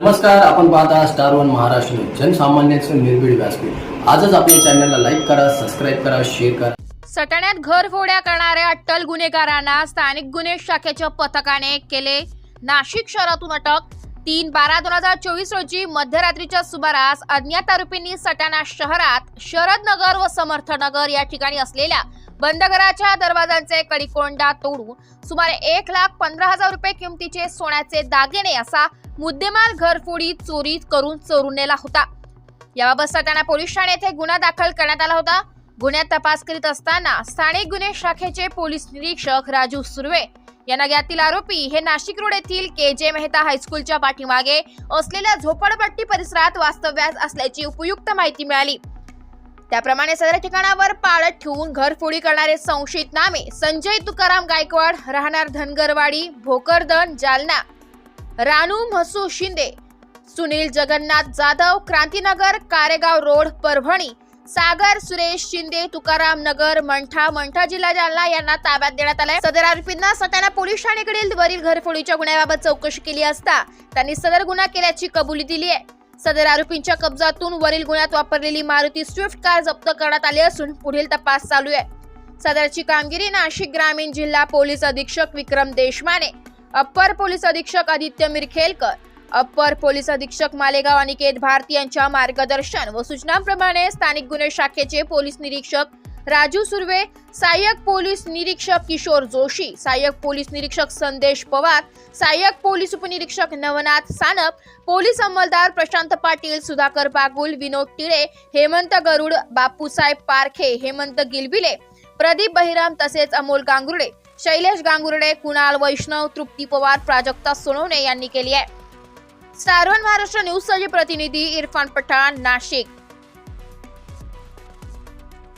नमस्कार आपण पाहता स्टार वन महाराष्ट्र जनसामान्यांचं निर्भीड व्यासपीठ. आजच आपल्या चॅनलला लाईक करा सबस्क्राईब करा शेअर करा. सटाण्यात घरफोड्या करणाऱ्या अट्टल गुन्हेगारांना स्थानिक गुन्हे शाखेच्या पथकाने केले नाशिक शहरातून अटक. तीन बारा दोन हजार चोवीस रोजी मध्यरात्रीच्या सुमारास अज्ञात आरोपींनी सटाणा शहरात शरद नगर व समर्थनगर या ठिकाणी असलेल्या बंद घराच्या दरवाजांचे कडिकोंडा तोडून सुमारे एक लाख पंधरा हजार रुपये किमतीचे सोन्याचे दागिने असा मुद्देमाल घरफोडी चोरी करून चोरून नेला होता. याबाबत सटाणा पोलीस ठाणे येथे गुन्हा दाखल करण्यात आला होता. गुन्ह्यात तपास करीत असताना स्थानिक गुन्हे शाखेचे पोलीस निरीक्षक राजू सुर्वे यांना ज्ञातील आरोपी हे नाशिक रोड येथील के जे मेहता हायस्कूलच्या पाठीमागे असलेल्या झोपडपट्टी परिसरात वास्तव्यास असल्याची उपयुक्त माहिती मिळाली. त्याप्रमाणे सदर ठिकाणावर पाळत ठेवून घरफोडी करणारे संशयित नामे संजय तुकाराम गायकवाड राहणार धनगरवाडी भोकरदन जालना. रानू म्हसू शिंदे सुनील जगन्नाथ जाधव क्रांतीनगर कारेगाव रोड परभणी. सागर सुरेश शिंदे तुकाराम नगर मंठा मंठा जिल्हा जालना यांना ताब्यात देण्यात आलाय. सदर आरोपींना सटाणा पोलीस ठाणेकडील वरील घरफोडीच्या गुन्ह्याबाबत चौकशी केली असता त्यांनी सदर गुन्हा केल्याची कबुली दिली आहे सदर आरोपींच्या कब्जातून वरील गुन्ह्यात वापरलेली मारुती स्विफ्ट कार जप्त करण्यात आली असून पुढील तपास चालू आहे. सदरची कामगिरी नाशिक ग्रामीण जिल्हा पोलीस अधीक्षक विक्रम देशमाने अप्पर पोलीस अधीक्षक आदित्य मिरखेलकर अप्पर पोलीस अधीक्षक मालेगाव अनिकेत भारती यांच्या मार्गदर्शन व सूचनांप्रमाणे स्थानिक गुन्हे शाखेचे पोलीस निरीक्षक राजू सुर्वे सहाय्यक पोलीस निरीक्षक किशोर जोशी सहाय्यक पोलीस निरीक्षक संदेश पवार सहाय्यक पोलीस उपनिरीक्षक नवनाथ सानप पोलीस अंमलदार प्रशांत पाटील सुधाकर बागुल विनोद टिळे हेमंत गरुड बापूसाहेब पारखे हेमंत गिलबिले प्रदीप बहिराम तसेच अमोल गांगुर्डे शैलेश गांगुर्डे कुणाल वैष्णव तृप्ती पवार प्राजक्ता सोनवणे यांनी केली आहे. स्टार वन महाराष्ट्र न्यूजसाठी प्रतिनिधी इरफान पठाण नाशिक.